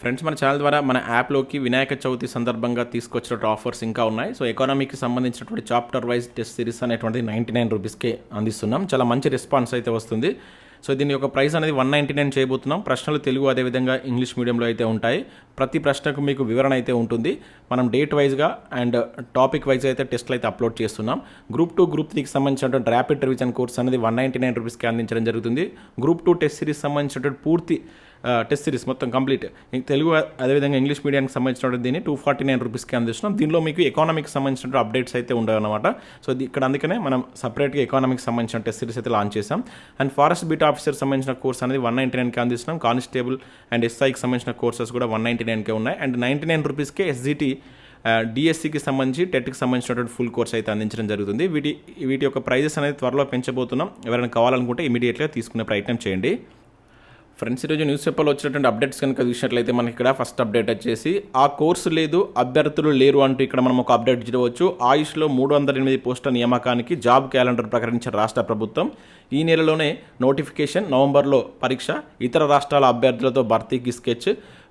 Friends మన channel ద్వారా మన యాప్లోకి వినాయక చవితి సందర్భంగా తీసుకొచ్చినటువంటి ఆఫర్స్ ఇంకా ఉన్నాయి. సో ఎకానమీకి సంబంధించినటువంటి చాప్టర్ వైజ్ టెస్ట్ సిరీస్ అనేటువంటిది నైంటీ నైన్ రూపీస్కే అందిస్తున్నాం. చాలా మంచి రెస్పాన్స్ అయితే వస్తుంది. సో దీని యొక్క ప్రైస్ అనేది వన్ నైంటీ నైన్ చేయబోతున్నాం. ప్రశ్నలు తెలుగు అదేవిధంగా ఇంగ్లీష్ మీడియంలో అయితే ఉంటాయి. ప్రతి ప్రశ్నకు మీకు వివరణ అయితే ఉంటుంది. మనం డేట్ వైజ్గా అండ్ టాపిక్ వైజ్ అయితే టెస్ట్లు అయితే అప్లోడ్ చేస్తున్నాం. గ్రూప్ టూ గ్రూప్ త్రీకి సంబంధించినటువంటి ర్యాపిడ్ రివిజన్ కోర్స్ అనేది వన్ నైంటీ నైన్ రూపీస్కి అందించడం జరుగుతుంది. గ్రూప్ టూ టెస్ట్ సిరీస్ సంబంధించినటువంటి పూర్తి టెస్ట్ సిరీస్ మొత్తం కంప్లీట్ తెలుగు అదేవిధంగా ఇంగ్లీష్ మీడియానికి సంబంధించినటువంటి దీన్ని టూ ఫార్టీ నైన్ రూపీస్కి అందిస్తున్నాం. దీనిలో మీకు ఎకానమీకి సంబంధించిన అప్డేట్స్ అయితే ఉండవు అనమాట సో ఇక్కడ అందుకనే మనం సపరేట్గా ఎకానమీకి సంబంధించిన టెస్ట్ సిరీస్ అయితే లాంచ్ చేసాం అండ్ ఫారెస్ట్ బీట్ ఆఫీసర్ సంబంధించిన కోర్స్ అనేది వన్ నైంటీ నైన్కి అందిస్తున్నాం. కానిస్టేబుల్ అండ్ ఎస్ఐకి సంబంధించిన కోర్సెస్ కూడా వన్ నైంటీ నైన్కే ఉన్నాయి. అండ్ నైంటీ నైన్ రూపీస్కే ఎస్జిటి డిఎస్సికి సంబంధించి టెట్కి సంబంధించినటువంటి ఫుల్ కోర్స్ అయితే అందించడం జరుగుతుంది. వీటి వీటి యొక్క ప్రైజెస్ అనేది త్వరలో పెంచబోతున్నాం. ఎవరైనా కావాలనుకుంటే ఇమీడియట్గా తీసుకునే ప్రయత్నం చేయండి. ఫ్రెండ్స్ ఈరోజు న్యూస్ పేపర్లో వచ్చినటువంటి అప్డేట్స్ కనుక చూసినట్లయితే మనకి ఇక్కడ ఫస్ట్ అప్డేట్ వచ్చేసి ఆ కోర్సు లేదు అభ్యర్థులు లేరు అంటూ ఇక్కడ మనం ఒక అప్డేట్ చూడవచ్చు. ఆయుష్లో మూడు వందల ఎనిమిది పోస్టుల నియామకానికి జాబ్ క్యాలెండర్ ప్రకటించిన రాష్ట్ర ప్రభుత్వం ఈ నెలలోనే నోటిఫికేషన్ నవంబర్లో పరీక్ష ఇతర రాష్ట్రాల అభ్యర్థులతో భర్తీకి స్కెచ్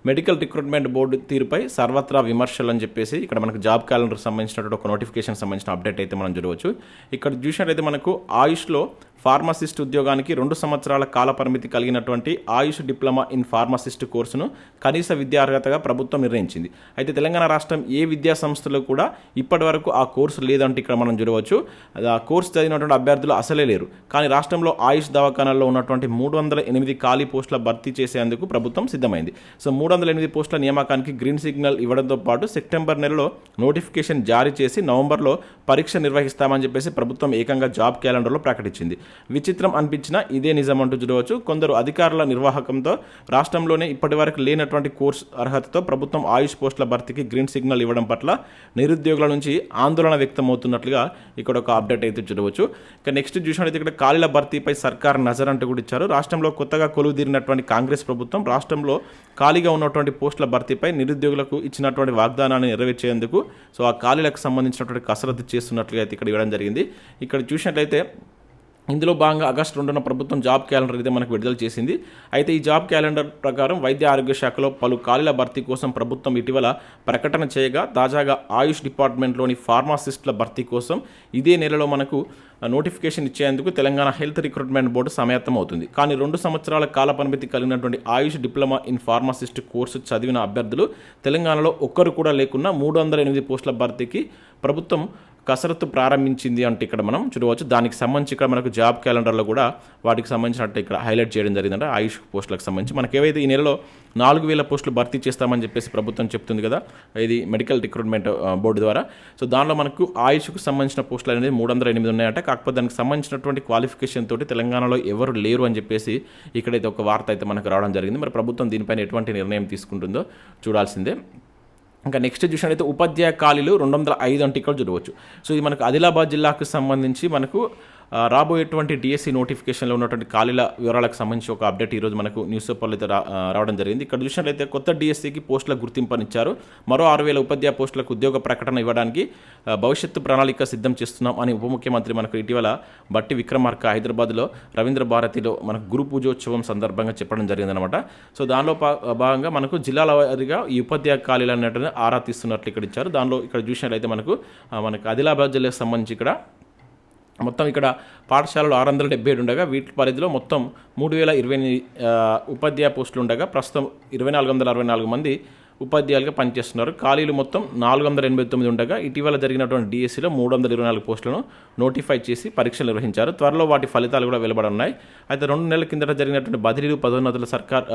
మెడికల్ రిక్రూట్మెంట్ బోర్డు తీరుపై సర్వత్రా విమర్శలు అని చెప్పేసి ఇక్కడ మనకు జాబ్ క్యాలెండర్కి సంబంధించినటువంటి ఒక నోటిఫికేషన్ సంబంధించిన అప్డేట్ అయితే మనం చూడవచ్చు. ఇక్కడ చూసినట్లయితే మనకు ఆయుష్లో ఫార్మసిస్ట్ ఉద్యోగానికి రెండు సంవత్సరాల కాల పరిమితి కలిగినటువంటి ఆయుష్ డిప్లొమా ఇన్ ఫార్మసిస్ట్ కోర్సును కనీస విద్యార్హతగా ప్రభుత్వం నిర్ణయించింది. అయితే తెలంగాణ రాష్ట్రం ఏ విద్యా సంస్థలో కూడా ఇప్పటి వరకు ఆ కోర్సు లేదంటే ఇక్కడ మనం చూడవచ్చు. ఆ కోర్సు చదివినటువంటి అభ్యర్థులు అసలే లేరు. కానీ రాష్ట్రంలో ఆయుష్ దవాఖానాల్లో ఉన్నటువంటి మూడు వందల ఎనిమిది ఖాళీ పోస్టుల భర్తీ చేసేందుకు ప్రభుత్వం సిద్ధమైంది. సో మూడు వందల ఎనిమిది పోస్టుల నియామకానికి గ్రీన్ సిగ్నల్ ఇవ్వడంతో పాటు సెప్టెంబర్ నెలలో నోటిఫికేషన్ జారీ చేసి నవంబర్లో పరీక్ష నిర్వహిస్తామని చెప్పేసి ప్రభుత్వం ఏకంగా జాబ్ క్యాలెండర్లో ప్రకటించింది. విచిత్రం అనిపించినా ఇదే నిజం అంటూ చూడవచ్చు. కొందరు అధికారుల నిర్వాహకంతో రాష్ట్రంలోనే ఇప్పటివరకు లేనటువంటి కోర్స్ అర్హతతో ప్రభుత్వం ఆయుష్ పోస్టుల భర్తీకి గ్రీన్ సిగ్నల్ ఇవ్వడం పట్ల నిరుద్యోగుల నుంచి ఆందోళన వ్యక్తమవుతున్నట్లుగా ఇక్కడ ఒక అప్డేట్ అయితే చూడవచ్చు. ఇక నెక్స్ట్ చూసినట్లయితే ఇక్కడ ఖాళీల భర్తీపై సర్కార్ నజర్ అంటూ కూడా ఇచ్చారు. రాష్ట్రంలో కొత్తగా కొలువుదీరినటువంటి కాంగ్రెస్ ప్రభుత్వం రాష్ట్రంలో ఖాళీగా ఉన్నటువంటి పోస్టుల భర్తీపై నిరుద్యోగులకు ఇచ్చినటువంటి వాగ్దానాన్ని నెరవేర్చేందుకు సో ఆ ఖాళీలకు సంబంధించినటువంటి కసరత్తు చేస్తున్నట్లుగా అయితే ఇక్కడ ఇవ్వడం జరిగింది. ఇక్కడ చూసినట్లయితే ఇందులో భాగంగా ఆగస్టు రెండున ప్రభుత్వం జాబ్ క్యాలెండర్ అయితే మనకు విడుదల చేసింది. అయితే ఈ జాబ్ క్యాలెండర్ ప్రకారం వైద్య ఆరోగ్య శాఖలో పలు ఖాళీల భర్తీ కోసం ప్రభుత్వం ఇటీవల ప్రకటన చేయగా తాజాగా ఆయుష్ డిపార్ట్మెంట్లోని ఫార్మాసిస్టుల భర్తీ కోసం ఇదే నెలలో మనకు నోటిఫికేషన్ ఇచ్చేందుకు తెలంగాణ హెల్త్ రిక్రూట్మెంట్ బోర్డు సమాయత్తం అవుతుంది కానీ రెండు సంవత్సరాల కాల పరిమితి కలిగినటువంటి Ayush diploma in pharmacist course చదివిన అభ్యర్థులు తెలంగాణలో ఒక్కరు కూడా లేకున్నా మూడు వందల ఎనిమిది పోస్టుల భర్తీకి ప్రభుత్వం కసరత్తు ప్రారంభించింది అంటే ఇక్కడ మనం చూడవచ్చు. దానికి సంబంధించి ఇక్కడ మనకు జాబ్ క్యాలెండర్లో కూడా వాటికి సంబంధించినట్టు ఇక్కడ హైలైట్ చేయడం జరిగిందంటే. ఆయుష్ పోస్టులకు సంబంధించి మనకి ఏవైతే ఈ నెలలో నాలుగు వేల పోస్టులు భర్తీ చేస్తామని చెప్పేసి ప్రభుత్వం చెప్తుంది కదా ఇది మెడికల్ రిక్రూట్మెంట్ బోర్డు ద్వారా. సో దానిలో మనకు ఆయుష్కు సంబంధించిన పోస్టులు అనేది మూడు వందల ఎనిమిది ఉన్నాయంట. కాకపోతే దానికి సంబంధించినటువంటి క్వాలిఫికేషన్ తోటి తెలంగాణలో ఎవరు లేరు అని చెప్పేసి ఇక్కడైతే ఒక వార్త అయితే మనకు రావడం జరిగింది. మరి ప్రభుత్వం దీనిపైన ఎటువంటి నిర్ణయం తీసుకుంటుందో చూడాల్సిందే. ఇంకా నెక్స్ట్ చూసినట్లయితే ఉపాధ్యాయ ఖాళీలు రెండు వందల ఐదు అంటే ఇక్కడ చూడవచ్చు సో ఇది మనకు ఆదిలాబాద్ జిల్లాకు సంబంధించి మనకు రాబోయేటువంటి డిఎస్సి నోటిఫికేషన్లో ఉన్నటువంటి ఖాళీల వివరాలకు సంబంధించి ఒక అప్డేట్ ఈరోజు మనకు న్యూస్ పేపర్లో అయితే రా రావడం జరిగింది. ఇక్కడ చూసినట్లయితే కొత్త డిఎస్సికి పోస్టుల గుర్తింపనిచ్చారు. మరో ఆరు వేల ఉపాధ్యాయ పోస్టులకు ఉద్యోగ ప్రకటన ఇవ్వడానికి భవిష్యత్తు ప్రణాళిక సిద్ధం చేస్తున్నాం అని ఉప ముఖ్యమంత్రి మనకు ఇటీవల బట్టి విక్రమార్క హైదరాబాద్లో రవీంద్ర భారతిలో మనకు గురు పూజోత్సవం సందర్భంగా చెప్పడం జరిగిందనమాట సో దానిలో భాగంగా మనకు జిల్లాల వారీగా ఈ ఉపాధ్యాయ ఖాళీలు అనేటువంటి ఆరా తీస్తున్నట్లు ఇక్కడ ఇచ్చారు. దానిలో ఇక్కడ చూసినట్లయితే మనకు మనకు ఆదిలాబాద్ జిల్లాకు సంబంధించి ఇక్కడ మొత్తం ఇక్కడ పాఠశాలలు ఆరు వందల డెబ్బై ఏడు ఉండగా వీటి పరిధిలో మొత్తం మూడు వేల ఇరవై ఎనిమిది ఉపాధ్యాయ పోస్టులు ఉండగా ప్రస్తుతం ఇరవై నాలుగు వందల అరవై నాలుగు మంది ఉపాధ్యాయులుగా పనిచేస్తున్నారు. ఖాళీలు మొత్తం నాలుగు వందల ఎనభై తొమ్మిది ఉండగా ఇటీవల జరిగినటువంటి డిఎస్సిలో మూడు వందల ఇరవై నాలుగు పోస్టులను నోటిఫై చేసి పరీక్షలు నిర్వహించారు. త్వరలో వాటి ఫలితాలు కూడా వెలువడనున్నాయి అయితే రెండు నెలల కిందట జరిగినటువంటి బదిలీలు పదోన్నతుల సర్కార్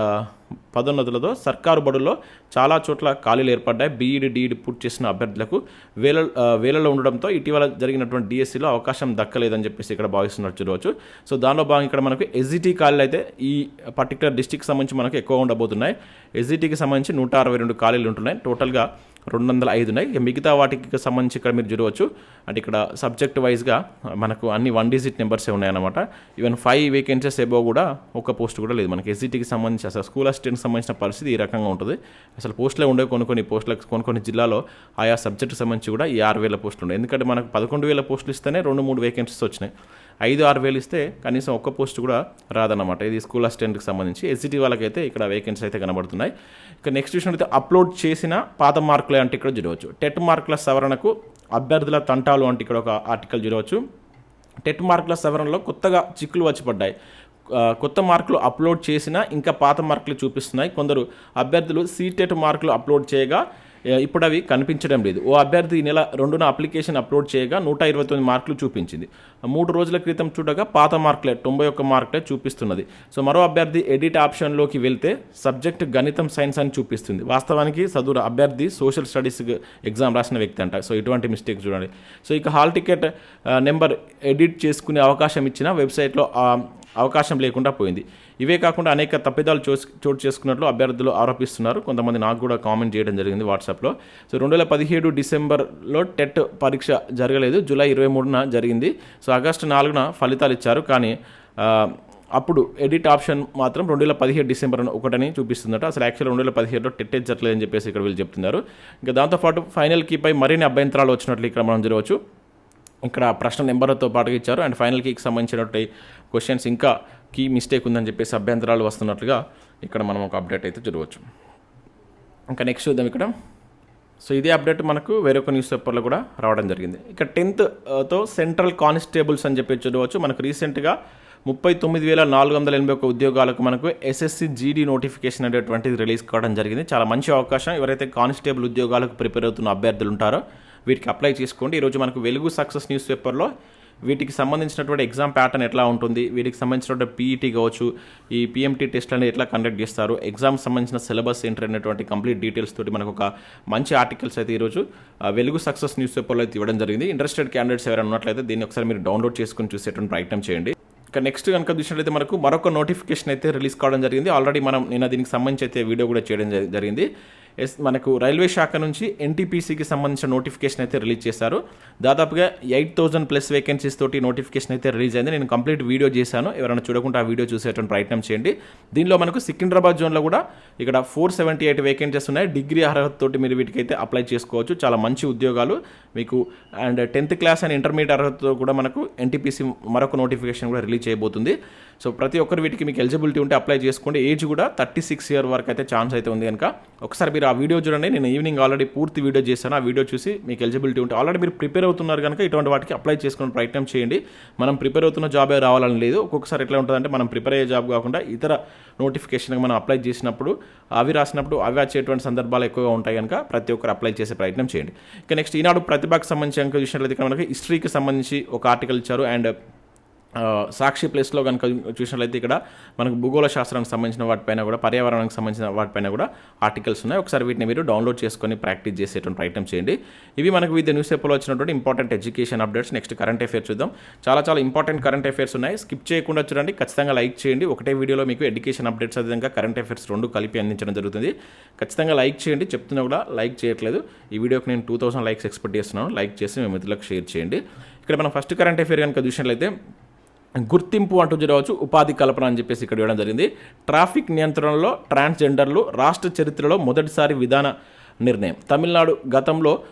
పదోన్నతులతో సర్కారు బడుల్లో చాలా చోట్ల ఖాళీలు ఏర్పడ్డాయి. బీఈడి డిఈడి పూర్తి చేసిన అభ్యర్థులకు వేల వేలలో ఉండడంతో ఇటీవల జరిగినటువంటి డిఎస్సిలో అవకాశం దక్కలేదని చెప్పేసి ఇక్కడ భావిస్తున్నట్టు చూడవచ్చు. సో దానిలో భాగంగా ఇక్కడ మనకు ఎస్జిటి ఖాళీలు అయితే ఈ పర్టికులర్ డిస్టిక్ సంబంధించి మనకు ఎక్కువ ఉండబోతున్నాయి. ఎస్జిటికి సంబంధించి నూట అరవై రెండు ఖాళీలు ఉంటున్నాయి. టోటల్గా రెండు వందల ఐదు ఉన్నాయి. ఇక మిగతా వాటికి సంబంధించి ఇక్కడ మీరు చూడవచ్చు. అంటే ఇక్కడ సబ్జెక్ట్ వైజ్గా మనకు అన్ని వన్ డిజిట్ నెంబర్సే ఉన్నాయన్నమాట. ఈవెన్ ఫైవ్ వేకెన్సీస్ ఎబో కూడా ఒక పోస్ట్ కూడా లేదు. మనకి ఎస్జిటీకి సంబంధించి అసలు స్కూల్ అసిస్టెంట్కి సంబంధించిన పరిస్థితి ఈ రకంగా ఉంటుంది. అసలు పోస్టులే ఉండే కొన్ని కొన్ని పోస్టులకు కొన్ని కొన్ని జిల్లాలో. ఆయా సబ్జెక్టు సంబంధించి కూడా ఈ ఆరు వేల పోస్టులు ఉన్నాయి. ఎందుకంటే మనకు పదకొండు వేల పోస్టులు ఇస్తేనే రెండు మూడు వేకెన్సీస్ వచ్చినాయి. ఐదు ఆరు వేలు ఇస్తే కనీసం ఒక్క పోస్ట్ కూడా రాదన్నమాట. ఇది స్కూల్ అసిస్టెంట్కి సంబంధించి. ఎస్సిటీ వాళ్ళకైతే ఇక్కడ వేకెన్సీ అయితే కనబడుతున్నాయి. ఇక నెక్స్ట్ విషయం అయితే అప్లోడ్ చేసిన పాత మార్కులే అంటే ఇక్కడ చూడవచ్చు. టెట్ మార్కుల సవరణకు అభ్యర్థుల తంటాలు అంటే ఇక్కడ ఒక ఆర్టికల్ చూడవచ్చు. టెట్ మార్కుల సవరణలో కొత్తగా చిక్కులు వచ్చి పడ్డాయి. కొత్త మార్కులు అప్లోడ్ చేసినా ఇంకా పాత మార్కులు చూపిస్తున్నాయి. కొందరు అభ్యర్థులు సీటెట్ మార్కులు అప్లోడ్ చేయగా ఇప్పుడు అవి కనిపించడం లేదు. ఓ అభ్యర్థి ఈ నెల రెండున అప్లికేషన్ అప్లోడ్ చేయగా నూట ఇరవై తొమ్మిది మార్కులు చూపించింది. మూడు రోజుల క్రితం చూడగా పాత మార్కులే తొంభై ఒక్క మార్కులే చూపిస్తున్నది. సో మరో అభ్యర్థి ఎడిట్ ఆప్షన్లోకి వెళ్తే సబ్జెక్ట్ గణితం సైన్స్ అని చూపిస్తుంది. వాస్తవానికి చదువు అభ్యర్థి సోషల్ స్టడీస్ ఎగ్జామ్ రాసిన వ్యక్తి అంట. సో ఇటువంటి మిస్టేక్ చూడండి. సో ఇక హాల్ టికెట్ నెంబర్ ఎడిట్ చేసుకునే అవకాశం ఇచ్చిన వెబ్సైట్లో అవకాశం లేకుండా పోయింది. ఇవే కాకుండా అనేక తప్పిదాలు చోస్ చోటు చేసుకున్నట్లు అభ్యర్థులు ఆరోపిస్తున్నారు. కొంతమంది నాకు కూడా కామెంట్ చేయడం జరిగింది వాట్సాప్లో. సో రెండు వేల పదిహేడు డిసెంబర్లో టెట్ పరీక్ష జరగలేదు. జూలై ఇరవై మూడున జరిగింది. సో ఆగస్టు నాలుగున ఫలితాలు ఇచ్చారు. కానీ అప్పుడు ఎడిట్ ఆప్షన్ మాత్రం రెండు వేల పదిహేడు డిసెంబర్ ఒకటని చూపిస్తుందట. అసలు యాక్చువల్ రెండు వేల పదిహేడులో టెట్ అని చెప్పేసి ఇక్కడ వీళ్ళు చెప్తున్నారు. ఇంకా దాంతోపాటు ఫైనల్ కీపై మరిన్ని అభ్యంతరాలు వచ్చినట్లు ఇక్కడ మనం చూడవచ్చు ఇక్కడ ప్రశ్న నెంబర్తో పాటుగా ఇచ్చారు. అండ్ ఫైనల్ కీకి సంబంధించినటువంటి క్వశ్చన్స్ ఇంకా కీ మిస్టేక్ ఉందని చెప్పేసి అభ్యంతరాలు వస్తున్నట్లుగా ఇక్కడ మనం ఒక అప్డేట్ అయితే చూడవచ్చు. ఇంకా నెక్స్ట్ చూద్దాం ఇక్కడ. సో ఇదే అప్డేట్ మనకు వేరొక న్యూస్ పేపర్లో కూడా రావడం జరిగింది. ఇక టెన్త్తో సెంట్రల్ కానిస్టేబుల్స్ అని చెప్పి చూడవచ్చు. మనకు రీసెంట్గా ముప్పై తొమ్మిది వేల నాలుగు వందల ఎనభై ఒక ఉద్యోగాలకు మనకు ఎస్ఎస్సి జీడీ నోటిఫికేషన్ అనేటువంటిది రిలీజ్ కావడం జరిగింది. చాలా మంచి అవకాశం. ఎవరైతే కానిస్టేబుల్ ఉద్యోగాలకు ప్రిపేర్ అవుతున్న అభ్యర్థులు ఉంటారో వీటికి అప్లై చేసుకోండి. ఈరోజు మనకు వెలుగు సక్సెస్ న్యూస్ పేపర్లో వీటికి సంబంధించినటువంటి ఎగ్జామ్ ప్యాటర్న్ ఎట్లా ఉంటుంది? వీటికి సంబంధించినటువంటి పీఈటీ కావచ్చు ఈ పిఎంటీ టెస్ట్ అనేది ఎట్లా కండక్ట్ చేస్తారు? ఎగ్జామ్ సంబంధించిన సిలబస్ ఏంటి అనేటువంటి కంప్లీట్ డీటెయిల్స్ తోటి మనకు ఒక మంచి ఆర్టికల్స్ అయితే ఈరోజు వెలుగు సక్సెస్ న్యూస్ పేపర్లో అయితే ఇవ్వడం జరిగింది. ఇంట్రెస్టెడ్ క్యాండిడేట్స్ ఎవరైనా ఉన్నట్లయితే దీన్ని ఒకసారి మీరు డౌన్లోడ్ చేసుకుని చూసేటువంటి ప్రయత్నం చేయండి. ఇక నెక్స్ట్ కనుక చూసినట్లయితే మనకు మరొక నోటిఫికేషన్ అయితే రిలీజ్ కావడం జరిగింది. ఆల్రెడీ మనం నిన్న దీనికి సంబంధించి అయితే వీడియో కూడా చేయడం జరిగింది. ఎస్ మనకు రైల్వే శాఖ నుంచి ఎన్టీపీసీకి సంబంధించిన నోటిఫికేషన్ అయితే రిలీజ్ చేశారు. దాదాపుగా ఎయిట్ థౌసండ్ ప్లస్ వేకెన్సీస్ తోటి నోటిఫికేషన్ అయితే రిలీజ్ అయింది. నేను కంప్లీట్ వీడియో చేశాను. ఎవరైనా చూడకుండా ఆ వీడియో చూసేటువంటి ప్రయత్నం చేయండి. దీనిలో మనకు సికింద్రాబాద్ జోన్లో కూడా ఇక్కడ ఫోర్ సెవెంటీ ఎయిట్ వేకెన్సీస్ ఉన్నాయి. డిగ్రీ అర్హత తోటి మీరు వీటికైతే అప్లై చేసుకోవచ్చు. చాలా మంచి ఉద్యోగాలు మీకు. And tenth class and intermediate అర్హతతో కూడా మనకు ఎన్టీపీసీ మరొక నోటిఫికేషన్ కూడా రిలీజ్ చేయబోతుంది. సో ప్రతి ఒక్కరు వీటికి మీకు ఎలిజిబిలిటీ ఉంటే అప్లై చేసుకోండి. ఏజ్ కూడా థర్టీ సిక్స్ ఇయర్ వరకు అయితే ఛాన్స్ అయితే ఉంది కనుక ఒకసారి మీరు ఆ వీడియో చూడండి. నేను ఈవినింగ్ ఆల్రెడీ పూర్తి వీడియో చేశాను. ఆ వీడియో చూసి మీకు ఎలిజిబిలిటీ ఉంటే ఆల్రెడీ మీరు ప్రిపేర్ అవుతున్నారు కనుక ఇటువంటి వాటికి అప్లై చేసుకునే ప్రయత్నం చేయండి. మనం ప్రిపేర్ అవుతున్న జాబే రావాలని లేదు. ఒక్కొక్కసారి ఎట్లా ఉంటుందంటే మనం ప్రిపేర్ అయ్యే జాబ్ కాకుండా ఇతర నోటిఫికేషన్కి మనం అప్లై చేసినప్పుడు అవి రాసినప్పుడు అవి వచ్చేటువంటి సందర్భాలు ఎక్కువగా ఉంటాయి కనుక ప్రతి ఒక్కరు అప్లై చేసే ప్రయత్నం చేయండి. ఇక నెక్స్ట్ ఈనాడు ప్రతిభకు సంబంధించి కనుక చూసినట్లయితే మనకి హిస్టరీకి సంబంధించి ఒక ఆర్టికల్ ఇచ్చారు. అండ్ సాక్షి ప్లేస్లో కనుక చూసినట్లయితే ఇక్కడ మనకు భూగోళ శాస్త్రానికి సంబంధించిన వాటిపైన కూడా పర్యావరణానికి సంబంధించిన వాటిపైన కూడా ఆర్టికల్స్ ఉన్నాయి. ఒకసారి వీటిని మీరు డౌన్లోడ్ చేసుకొని ప్రాక్టీస్ చేసేటువంటి ప్రయత్నం చేయండి. ఇవి మనకు వివిధ న్యూస్ పేపర్లో వచ్చినటువంటి important education updates. Next current affairs చూద్దాం. చాలా చాలా ఇంపార్టెంట్ కరెంట్ అఫేర్స్ ఉన్నాయి. స్కిప్ చేయకుండా చూడండి. ఖచ్చితంగా లైక్ చేయండి. ఒకటే వీడియోలో మీకు ఎడ్యుకేషన్ అప్డేట్స్ అదేవిధంగా కరెంట్ అఫేర్స్ రెండు కలిపి అందించడం జరుగుతుంది. ఖచ్చితంగా లైక్ చేయండి. చెప్తున్నా కూడా లైక్ చేయట్లేదు. ఈ వీడియోకి నేను టూ థౌసండ్ లైక్స్ ఎక్స్పెక్ట్ చేస్తున్నాను. లైక్ చేసి మీ మిత్రులకు షేర్ చేయండి. ఇక్కడ మనం ఫస్ట్ కరెంట్ అఫేర్ కనుక చూసినట్లయితే గుర్తింపు అంటూ జరగవచ్చు ఉపాధి కల్పన అని చెప్పేసి ఇక్కడ ఇవ్వడం జరిగింది. ట్రాఫిక్ నియంత్రణలో ట్రాన్స్జెండర్లు రాష్ట్ర చరిత్రలో మొదటిసారి విధాన నిర్ణయం. తమిళనాడు గతంలో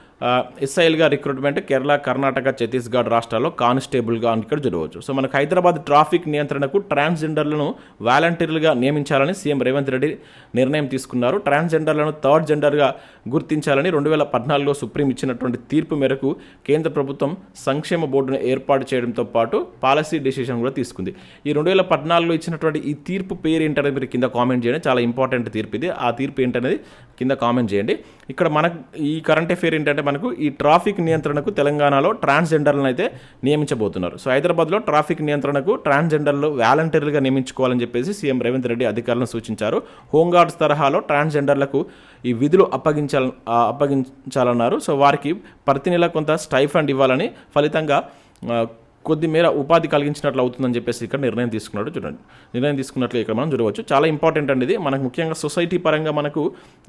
ఎస్ఐఎల్గా రిక్రూట్మెంట్ కేరళ కర్ణాటక ఛత్తీస్గఢ్ రాష్ట్రాల్లో కానిస్టేబుల్గా ఇక్కడ చూడవచ్చు సో మనకు హైదరాబాద్ ట్రాఫిక్ నియంత్రణకు ట్రాన్స్జెండర్లను వాలంటీర్లుగా నియమించాలని సీఎం రేవంత్ రెడ్డి నిర్ణయం తీసుకున్నారు. ట్రాన్స్జెండర్లను థర్డ్ జెండర్గా గుర్తించాలని రెండు వేల పద్నాలుగులో సుప్రీం ఇచ్చినటువంటి తీర్పు మేరకు కేంద్ర ప్రభుత్వం సంక్షేమ బోర్డును ఏర్పాటు చేయడంతో పాటు పాలసీ డిసిషన్ కూడా తీసుకుంది. ఈ రెండు వేల పద్నాలుగులో ఇచ్చినటువంటి ఈ తీర్పు పేరు ఏంటనేది మీరు కింద కామెంట్ చేయండి. చాలా ఇంపార్టెంట్ తీర్పు ఇది. ఆ తీర్పు ఏంటనేది కింద కామెంట్ చేయండి. ఇక్కడ మనకు ఈ కరెంట్ అఫేర్ ఏంటంటే మనకు ఈ ట్రాఫిక్ నియంత్రణకు తెలంగాణలో ట్రాన్స్జెండర్లను అయితే నియమించబోతున్నారు. సో హైదరాబాద్లో ట్రాఫిక్ నియంత్రణకు ట్రాన్స్జెండర్లు వాలంటీర్లుగా నియమించుకోవాలని చెప్పేసి సీఎం రేవంత్ రెడ్డి అధికారులను సూచించారు. హోంగార్డ్స్ తరహాలో ట్రాన్స్జెండర్లకు ఈ విధులు అప్పగించాల అప్పగించాలన్నారు. సో వారికి ప్రతి నెల కొంత స్టైఫండ్ ఇవ్వాలని ఫలితంగా కొద్దిమేర కొద్ది మేర ఉపాధి కలిగించినట్లు అవుతుందని చెప్పేసి ఇక్కడ నిర్ణయం తీసుకున్నాడు చూడండి. నిర్ణయం తీసుకున్నట్లు ఇక్కడ మనం చూడవచ్చు. చాలా ఇంపార్టెంట్ అండి ఇది. మనకు ముఖ్యంగా సొసైటీ పరంగా మనకు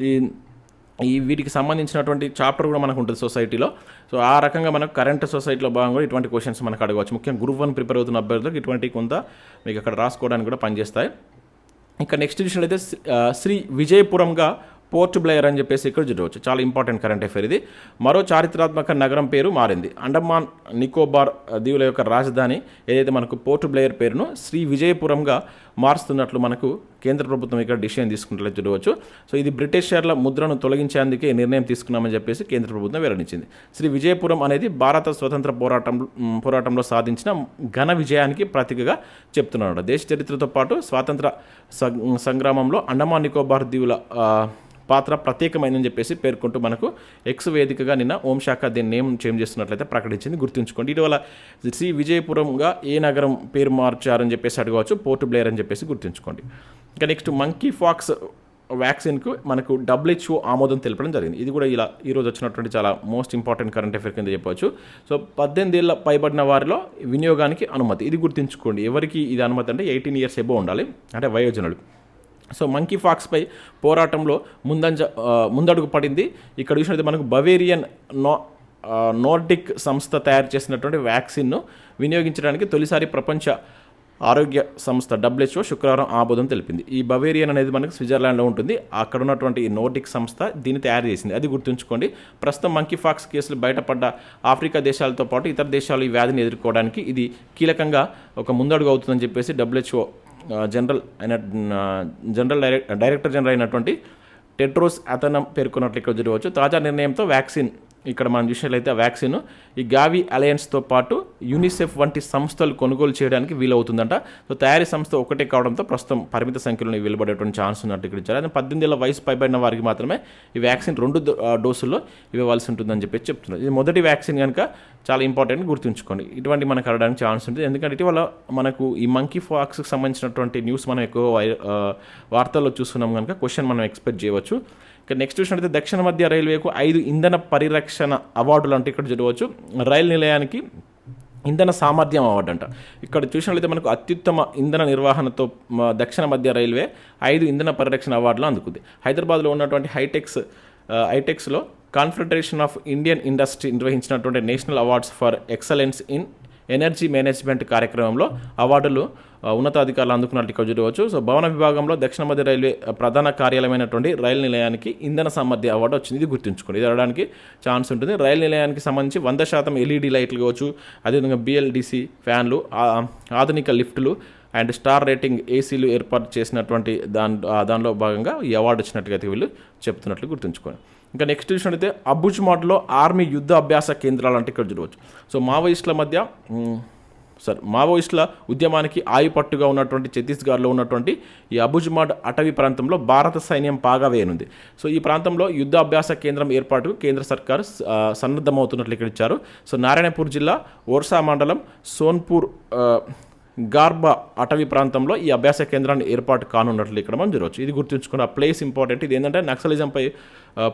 ఈ ఈ వీటికి సంబంధించినటువంటి చాప్టర్ కూడా మనకు ఉంటుంది సొసైటీలో సో ఆ రకంగా మనకు కరెంట్ సొసైటీలో భాగంగా ఇటువంటి క్వశ్చన్స్ మనకు అడగవచ్చు. ముఖ్యంగా గ్రూప్ వన్ ప్రిపేర్ అవుతున్న అభ్యర్థులకు ఇటువంటి కొంత మీకు అక్కడ రాసుకోవడానికి కూడా పనిచేస్తాయి. ఇంకా నెక్స్ట్ చూసినట్లయితే అయితే శ్రీ విజయపురంగా పోర్ట్ బ్లేయర్ అని చెప్పేసి ఇక్కడ చూడవచ్చు. చాలా ఇంపార్టెంట్ కరెంట్ అఫేర్ ఇది. మరో చారిత్రాత్మక నగరం పేరు మారింది. అండమాన్ నికోబార్ దీవుల యొక్క రాజధాని ఏదైతే మనకు పోర్ట్ బ్లేయర్ పేరును శ్రీ విజయపురంగా మారుస్తున్నట్లు మనకు కేంద్ర ప్రభుత్వం ఇక్కడ డిసిషన్ తీసుకున్నట్లు చూడవచ్చు. సో ఇది బ్రిటిషర్ల ముద్రను తొలగించేందుకే నిర్ణయం తీసుకున్నామని చెప్పేసి కేంద్ర ప్రభుత్వం వెల్లడించింది. శ్రీ విజయపురం అనేది భారత స్వతంత్ర పోరాటం పోరాటంలో సాధించిన ఘన విజయానికి ప్రతీకగా చెప్తున్నాడు దేశ చరిత్రతో పాటు స్వాతంత్ర సం- సంగ్రామంలో అండమాన్ నికోబార్ దీవుల పాత్ర ప్రత్యేకమైనని చెప్పేసి పేర్కొంటూ మనకు ఎక్స్ వేదికగా నిన్న ఓంశాఖ దీన్ని నేమ్ చేంజ్ చేస్తున్నట్లయితే ప్రకటించింది గుర్తుంచుకోండి. ఇటీవల శ్రీ విజయపురంగా ఏ నగరం పేరు మార్చారని చెప్పేసి అడగవచ్చు పోర్ట్ బ్లేయర్ అని చెప్పేసి గుర్తుంచుకోండి. ఇంకా నెక్స్ట్ మంకీ ఫాక్స్ వ్యాక్సిన్కు మనకు డబ్ల్యూహెచ్ఓ ఆమోదం తెలపడం జరిగింది. ఇది కూడా ఇలా ఈరోజు వచ్చినటువంటి చాలా మోస్ట్ ఇంపార్టెంట్ కరెంట్ అఫేర్ కింద చెప్పవచ్చు. సో పద్దెనిమిది ఏళ్ళ పైబడిన వారిలో వినియోగానికి అనుమతి. ఇది గుర్తుంచుకోండి. ఎవరికి ఇది అనుమతి అంటే ఎయిటీన్ ఇయర్స్ ఎబో ఉండాలి. అంటే వయోజనులు. సో మంకీ ఫాక్స్పై పోరాటంలో ముందంజ ముందడుగు పడింది. ఇక్కడ చూసినట్లయితే మనకు బవేరియన్ నో నోర్డిక్ సంస్థ తయారు చేసినటువంటి వ్యాక్సిన్ను వినియోగించడానికి తొలిసారి ప్రపంచ ఆరోగ్య సంస్థ డబ్ల్యూహెచ్ఓ శుక్రవారం ఆమోదం తెలిపింది. ఈ బవేరియన్ అనేది మనకు స్విట్జర్లాండ్లో ఉంటుంది. అక్కడ ఉన్నటువంటి ఈ నోర్డిక్ సంస్థ దీన్ని తయారు చేసింది. అది గుర్తుంచుకోండి. ప్రస్తుతం మంకీ ఫాక్స్ కేసులు బయటపడ్డ ఆఫ్రికా దేశాలతో పాటు ఇతర దేశాలు ఈ వ్యాధిని ఎదుర్కోవడానికి ఇది కీలకంగా ఒక ముందడుగు అవుతుందని చెప్పేసి డబ్ల్యూహెచ్ఓ జనరల్ అయిన జనరల్ డైరెక్టర్ జనరల్ అయినటువంటి టెట్రోస్ అతనం పేర్కొన్నట్లు ఇక్కడ చూడవచ్చు. తాజా నిర్ణయంతో వ్యాక్సిన్ ఇక్కడ మనం చూసినట్లయితే ఆ వ్యాక్సిన్ ఈ గావి అలయన్స్తో పాటు యూనిసెఫ్ వంటి సంస్థలు కొనుగోలు చేయడానికి వీలవుతుందంట. సో తయారీ సంస్థ ఒకటే కావడంతో ప్రస్తుతం పరిమిత సంఖ్యలో వెలువడేటువంటి ఛాన్స్ ఉన్నట్టు ఇక్కడ ఇచ్చారు. అయితే పద్దెనిమిది ఏళ్ళ వయసు పైబడిన వారికి మాత్రమే ఈ వ్యాక్సిన్ రెండు డోసుల్లో ఇవ్వవలసి ఉంటుందని చెప్పి చెప్తున్నారు. ఇది మొదటి వ్యాక్సిన్ కనుక చాలా ఇంపార్టెంట్ గుర్తుంచుకోండి. ఇటువంటి మనకు అడగడానికి ఛాన్స్ ఉంటుంది. ఎందుకంటే ఇటీవల మనకు ఈ మంకీ ఫాక్స్కి సంబంధించినటువంటి న్యూస్ మనం ఎక్కువ వార్తల్లో చూస్తున్నాం కనుక క్వశ్చన్ మనం ఎక్స్పెక్ట్ చేయవచ్చు. ఇక నెక్స్ట్ చూసినట్లయితే దక్షిణ మధ్య రైల్వేకు ఐదు ఇంధన పరిరక్షణ అవార్డులు అంటే ఇక్కడ చూడవచ్చు రైలు నిలయానికి ఇంధన సామర్థ్యం అవార్డు అంట. ఇక్కడ చూసినట్లయితే మనకు అత్యుత్తమ ఇంధన నిర్వహణతో దక్షిణ మధ్య రైల్వే ఐదు ఇంధన పరిరక్షణ అవార్డులు అందుకుంది. హైదరాబాద్లో ఉన్నటువంటి హైటెక్స్ హైటెక్స్లో కాన్ఫెడరేషన్ ఆఫ్ ఇండియన్ ఇండస్ట్రీ నిర్వహించినటువంటి national awards for excellence in energy management కార్యక్రమంలో అవార్డులు ఉన్నతాధికారులు అందుకున్నట్టు ఇక్కడ చూడవచ్చు. సో భవన విభాగంలో దక్షిణ మధ్య రైల్వే ప్రధాన కార్యాలయమైనటువంటి రైలు నిలయానికి ఇంధన సామర్థ్య అవార్డు వచ్చింది. ఇది గుర్తుంచుకోండి. ఇది రావడానికి ఛాన్స్ ఉంటుంది. రైలు నిలయానికి సంబంధించి వంద శాతం ఎల్ఈడి లైట్లు కావచ్చు అదేవిధంగా బిఎల్డిసి ఫ్యాన్లు ఆధునిక లిఫ్టులు అండ్ స్టార్ రేటింగ్ ఏసీలు ఏర్పాటు చేసినటువంటి దాని దానిలో భాగంగా ఈ అవార్డు వచ్చినట్టుగా అయితే వీళ్ళు చెప్తున్నట్లు గుర్తుంచుకోండి. ఇంకా నెక్స్ట్ చూసినట్టయితే అబుజ్ మాడ్లో ఆర్మీ యుద్ధ అభ్యాస కేంద్రాలు అంటే ఇక్కడ చూడవచ్చు. సో మావోయిస్టుల మధ్య సార్ మావోయిస్టుల ఉద్యమానికి ఆయుపట్టుగా ఉన్నటువంటి ఛత్తీస్గఢ్లో ఉన్నటువంటి ఈ అబుజ్మాడ్ అటవీ ప్రాంతంలో భారత సైన్యం పాగా వేయనుంది. సో ఈ ప్రాంతంలో యుద్ధ అభ్యాస కేంద్రం ఏర్పాటుకు కేంద్ర సర్కార్ సన్నద్ధమవుతున్నట్లు ఇక్కడ ఇచ్చారు. సో నారాయణపూర్ జిల్లా ఓర్సా మండలం సోన్పూర్ గార్బా అటవీ ప్రాంతంలో ఈ అభ్యాస కేంద్రాన్ని ఏర్పాటు కానున్నట్లు ఇక్కడ మనం చూడవచ్చు ఇది గుర్తుంచుకున్న ప్లేస్ ఇంపార్టెంట్. ఇది ఏంటంటే నక్సలిజంపై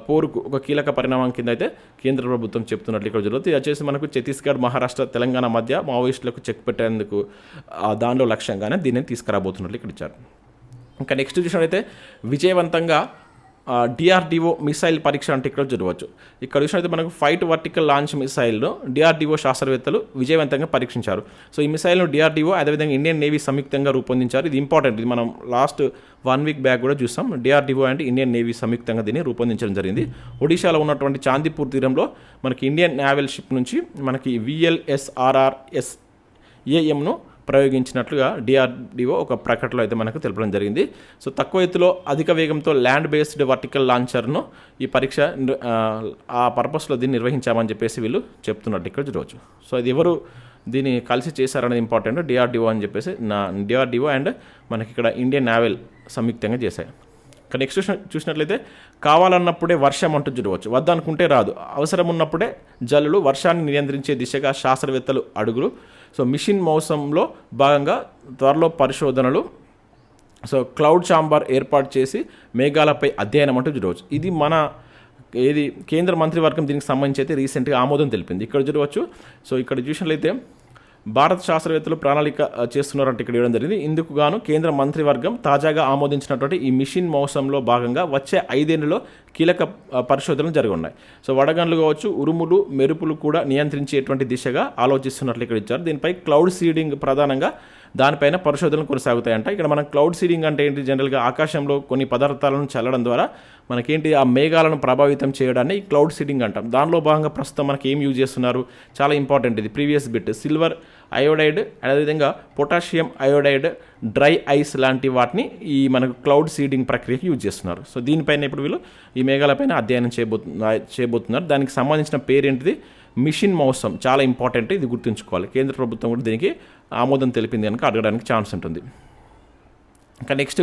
పోరుకు ఒక కీలక పరిణామం కింద అయితే కేంద్ర ప్రభుత్వం చెప్తున్నట్లు ఇక్కడ జరుగుతుంది. ఇది వచ్చేసి మనకు ఛత్తీస్గఢ్ మహారాష్ట్ర తెలంగాణ మధ్య మావోయిస్టులకు చెక్ పెట్టేందుకు దానిలో లక్ష్యంగానే దీన్ని తీసుకురాబోతున్నట్లు ఇక్కడ ఇచ్చారు. ఇంకా నెక్స్ట్ చూసినట్లయితే విజయవంతంగా డిఆర్డిఓ మిసైల్ పరీక్ష అంటే ఇక్కడ జరగవచ్చు. ఇక్కడ చూసినట్లయితే మనకు ఫైట్ వర్టికల్ లాంచ్ మిసైల్ను డిఆర్డిఓ శాస్త్రవేత్తలు విజయవంతంగా పరీక్షించారు. సో ఈ మిసైల్ను డిఆర్డిఓ అదేవిధంగా ఇండియన్ నేవీ సంయుక్తంగా రూపొందించారు. ఇది ఇంపార్టెంట్. ఇది మనం లాస్ట్ వన్ వీక్ బ్యాక్ కూడా చూసాం. డిఆర్డిఓ అండ్ ఇండియన్ నేవీ సంయుక్తంగా దీన్ని రూపొందించడం జరిగింది. ఒడిశాలో ఉన్నటువంటి చాందీపూర్ తీరంలో మనకి ఇండియన్ నావల్ షిప్ నుంచి మనకి విఎల్ఎస్ఆర్ఆర్ఎస్ ఏఎంను ప్రయోగించినట్లుగా డిఆర్డిఓ ఒక ప్రకటనలో అయితే మనకు తెలపడం జరిగింది. సో తక్కువ ఎత్తులో అధిక వేగంతో ల్యాండ్ బేస్డ్ వర్టికల్ లాంచర్ను ఈ పరీక్ష ఆ, పర్పస్లో దీన్ని నిర్వహించామని చెప్పేసి వీళ్ళు చెప్తున్నట్టు ఇక్కడ చూడవచ్చు సో ఇది ఎవరు దీన్ని కలిసి చేశారనేది ఇంపార్టెంట్. డిఆర్డిఓ అని చెప్పేసి నా డిఆర్డిఓ అండ్ మనకి ఇక్కడ ఇండియన్ నావెల్ సంయుక్తంగా చేశాయి. ఇక నెక్స్ట్ చూసిన చూసినట్లయితే కావాలన్నప్పుడే వర్షం అంటూ చూడవచ్చు. వద్దనుకుంటే రాదు. అవసరం ఉన్నప్పుడే జల్లులు వర్షాన్ని నియంత్రించే దిశగా శాస్త్రవేత్తలు అడుగులు సో మిషన్ మౌసంలో భాగంగా త్వరలో పరిశోధనలు సో క్లౌడ్ చాంబర్ ఏర్పాటు చేసి మేఘాలపై అధ్యయనం అంటూ చూడవచ్చు. ఇది మన ఏది కేంద్ర మంత్రివర్గం దీనికి సంబంధించి అయితే రీసెంట్గా ఆమోదం తెలిపింది. ఇక్కడ చూడవచ్చు. సో ఇక్కడ చూసినట్లయితే భారత శాస్త్రవేత్తలు ప్రణాళిక చేస్తున్నారంటే ఇక్కడ ఇవ్వడం జరిగింది. ఇందుకు గాను కేంద్ర మంత్రివర్గం తాజాగా ఆమోదించినటువంటి ఈ మిషన్ మోసంలో భాగంగా వచ్చే ఐదేళ్ళలో కీలక పరిశోధనలు జరిగి సో వడగండ్లు కావచ్చు ఉరుములు మెరుపులు కూడా నియంత్రించేటువంటి దిశగా ఆలోచిస్తున్నట్లు ఇక్కడ ఇచ్చారు. దీనిపై క్లౌడ్ సీడింగ్ ప్రధానంగా దానిపైన పరిశోధనలు కొనసాగుతాయంట. ఇక్కడ మనం క్లౌడ్ సీడింగ్ అంటే ఏంటి? జనరల్గా ఆకాశంలో కొన్ని పదార్థాలను చల్లడం ద్వారా మనకేంటి? ఆ మేఘాలను ప్రభావితం చేయడాన్ని ఈ క్లౌడ్ సీడింగ్ అంటాం. దానిలో భాగంగా ప్రస్తుతం మనకి ఏం యూజ్ చేస్తున్నారు? చాలా ఇంపార్టెంట్ ఇది. Previous bit. సిల్వర్ అయోడైడ్ అదేవిధంగా పొటాషియం అయోడైడ్ డ్రై ఐస్ లాంటి వాటిని ఈ మనకు క్లౌడ్ సీడింగ్ ప్రక్రియకి యూజ్ చేస్తున్నారు. సో దీనిపైన ఇప్పుడు వీళ్ళు ఈ మేఘాలపైన అధ్యయనం చేయబోతు చేయబోతున్నారు. దానికి సంబంధించిన పేరేంటిది? మిషన్ మౌసం. చాలా ఇంపార్టెంట్ ఇది గుర్తుంచుకోవాలి. కేంద్ర ప్రభుత్వం కూడా దీనికి ఆమోదం తెలిపింది కనుక అడగడానికి ఛాన్స్ ఉంటుంది. ఇంకా నెక్స్ట్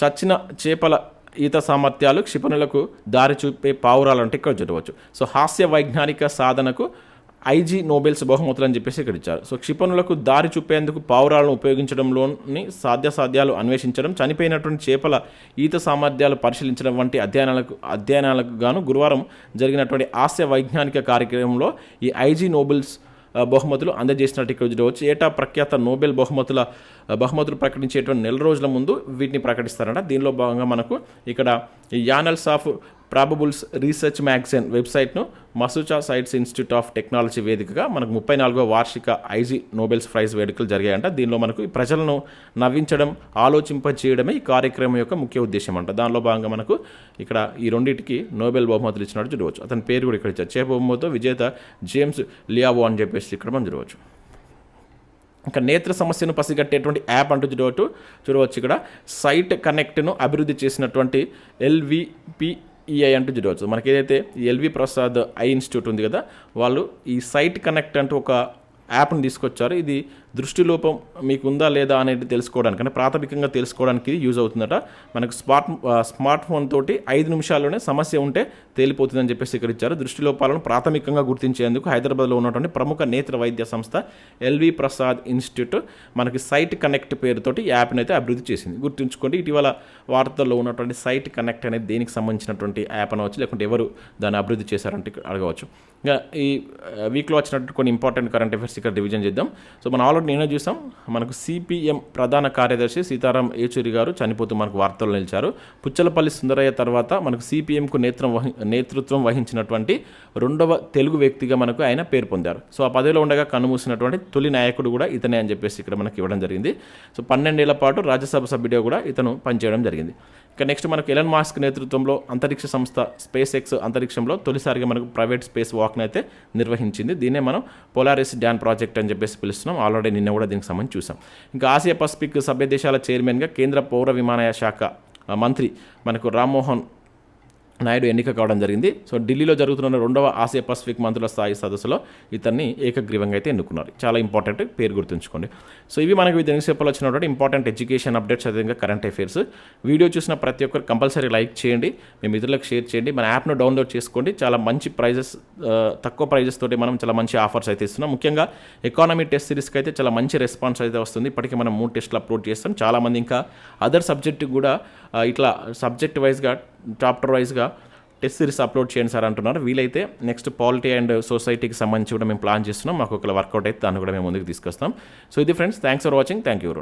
చచ్చిన చేపల ఈత సామర్థ్యాలు క్షిపణులకు దారి చూపే పావురాలు అంటే ఇక్కడ చూడవచ్చు. సో హాస్య వైజ్ఞానిక సాధనకు ఐజీ నోబెల్స్ బహుమతులు అని చెప్పేసి ఇక్కడ ఇచ్చారు. సో క్షిపణులకు దారి చూపేందుకు పావురాలను ఉపయోగించడంలోని సాధ్యాసాధ్యాలు అన్వేషించడం చనిపోయినటువంటి చేపల ఈత సామర్థ్యాలు పరిశీలించడం వంటి అధ్యయనాలకు అధ్యయనాలకు గాను గురువారం జరిగినటువంటి హాస్య వైజ్ఞానిక కార్యక్రమంలో ఈ ఐజీ నోబెల్స్ బహుమతులు అందజేసినట్టు ఇక్కడ చూడవచ్చు ఏటా ప్రఖ్యాత నోబెల్ బహుమతుల బహుమతులు ప్రకటించేటువంటి నెల రోజుల ముందు వీటిని ప్రకటిస్తారంట. దీనిలో భాగంగా మనకు ఇక్కడ ఈ annals of probables research magazine వెబ్సైట్ను Massachusetts institute of technology వేదికగా మనకు ముప్పై నాలుగో వార్షిక ఐజీ నోబెల్స్ ప్రైజ్ వేడుకలు జరిగాయంట. దీనిలో మనకు ఈ ప్రజలను నవ్వించడం ఆలోచింపజేయడమే ఈ కార్యక్రమం యొక్క ముఖ్య ఉద్దేశం అంట దానిలో భాగంగా మనకు ఇక్కడ ఈ రెండింటికి నోబెల్ బహుమతులు ఇచ్చినట్టు చూడవచ్చు. అతని పేరు కూడా ఇక్కడ ఇచ్చారు. చే బహుమతితో విజేత జేమ్స్ లియావో అని చెప్పేసి ఇక్కడ మనం చూడవచ్చు. ఇంకా నేత్ర సమస్యను పసిగట్టేటువంటి యాప్ అంటూ చూడవచ్చు. చూడవచ్చు ఇక్కడ. సైట్ కనెక్ట్ను అభివృద్ధి చేసినటువంటి ఈఐ అంటూ చూడవచ్చు. మనకి ఏదైతే ఎల్వి ప్రసాద్ ఐ ఇన్స్టిట్యూట్ ఉంది కదా వాళ్ళు ఈ సైట్ కనెక్ట్ అంటూ ఒక యాప్ని తీసుకొచ్చారు. ఇది దృష్టి లోపం మీకు ఉందా లేదా అనేది తెలుసుకోవడానికి అంటే ప్రాథమికంగా తెలుసుకోవడానికి ఇది యూజ్ అవుతుందట. మనకు స్మార్ట్ స్మార్ట్ ఫోన్ తోటి ఐదు నిమిషాల్లోనే సమస్య ఉంటే తేలిపోతుందని చెప్పేసి ఇక్కడ ఇచ్చారు దృష్టి లోపాలను ప్రాథమికంగా గుర్తించేందుకు హైదరాబాద్లో ఉన్నటువంటి ప్రముఖ నేత్ర వైద్య సంస్థ ఎల్వి ప్రసాద్ ఇన్స్టిట్యూట్ మనకి సైట్ కనెక్ట్ పేరుతోటి యాప్ని అయితే అభివృద్ధి చేసింది. గుర్తుంచుకోండి ఇటీవల వార్తల్లో ఉన్నటువంటి సైట్ కనెక్ట్ అనేది దేనికి సంబంధించినటువంటి యాప్ అనవచ్చు లేకుంటే ఎవరు దాన్ని అభివృద్ధి చేశారంటే అడగవచ్చు. ఇంకా ఈ వీక్లో వచ్చినటువంటి కొన్ని ఇంపార్టెంట్ కరెంట్ అఫైర్స్ ఇక్కడ రివిజన్ చేద్దాం. సో మనం ఆల్రెడీ నిన్న చూసాం మనకు సిపిఎం ప్రధాన కార్యదర్శి సీతారాం ఏచూరి గారు చనిపోతూ మనకు వార్తలు నిలిచారు. పుచ్చలపల్లి సుందరయ్య తర్వాత మనకు సిపిఎంకు నేత్రం వహి నేతృత్వం వహించినటువంటి రెండవ తెలుగు వ్యక్తిగా మనకు ఆయన పేరు పొందారు. సో ఆ పదవిలో ఉండగా కన్నుమూసినటువంటి తొలి నాయకుడు కూడా ఇతనే అని చెప్పేసి ఇక్కడ మనకి ఇవ్వడం జరిగింది. సో పన్నెండేళ్ళ పాటు రాజ్యసభ సభ్యుడిగా కూడా ఇతను పనిచేయడం జరిగింది. ఇక నెక్స్ట్ మనకు ఎలన్ మాస్క్ నేతృత్వంలో అంతరిక్ష సంస్థ స్పేస్ ఎక్స్ అంతరిక్షంలో తొలిసారిగా మనకు ప్రైవేట్ స్పేస్ వాక్ని అయితే నిర్వహించింది. దీన్నే మనం పోలారిస్ డ్యాన్ ప్రాజెక్ట్ అని చెప్పేసి పిలుస్తున్నాం. ఆల్రెడీ నిన్న కూడా దీనికి సంబంధించి చూసాం. ఇంకా ఆసియా పసిఫిక్ సభ్య దేశాల చైర్మన్గా కేంద్ర పౌర విమానయాన శాఖ మంత్రి మనకు రామ్మోహన్ నాయుడు ఎన్నిక కావడం జరిగింది. సో ఢిల్లీలో జరుగుతున్న రెండవ ఆసియా పసిఫిక్ మంత్రుల స్థాయి సదస్సులో ఇతన్ని ఏకగ్రీవంగా అయితే ఎన్నుకున్నారు. చాలా ఇంపార్టెంట్ పేరు గుర్తుంచుకోండి. సో ఇవి మనకు వివిధ న్యూస్ పేపర్లో వచ్చినటువంటి ఇంపార్టెంట్ ఎడ్యుకేషన్ అప్డేట్స్ అదేవిధంగా కరెంట్ అఫైర్స్. వీడియో చూసిన ప్రతి ఒక్కరు కంపల్సరీ లైక్ చేయండి. మీ మిత్రులకు షేర్ చేయండి. మన యాప్ను డౌన్లోడ్ చేసుకోండి. చాలా మంచి ప్రైజెస్ తక్కువ ప్రైజెస్ తోటి మనం చాలా మంచి ఆఫర్స్ అయితే ఇస్తున్నాం. ముఖ్యంగా ఎకానమీ టెస్ట్ సిరీస్కి అయితే చాలా మంచి రెస్పాన్స్ అయితే వస్తుంది. ఇప్పటికీ మనం మూడు టెస్ట్లు అప్లోడ్ చేస్తాం. చాలామంది ఇంకా అదర్ సబ్జెక్ట్ కూడా ఇట్లా సబ్జెక్ట్ వైజ్గా చాప్టర్ వైజ్గా టెస్ట్ సిరీస్ అప్లోడ్ చేయండి సార్ అంటున్నారు. వీలైతే నెక్స్ట్ పాలిటీ అండ్ సొసైటీకి సంబంధించి కూడా మేము ప్లాన్ చేస్తున్నాం. మాకు ఒక వర్కౌట్ అయితే దాన్ని కూడా మేము ముందుకు తీసుకొస్తాం. సో ఇది friends thanks for watching thank you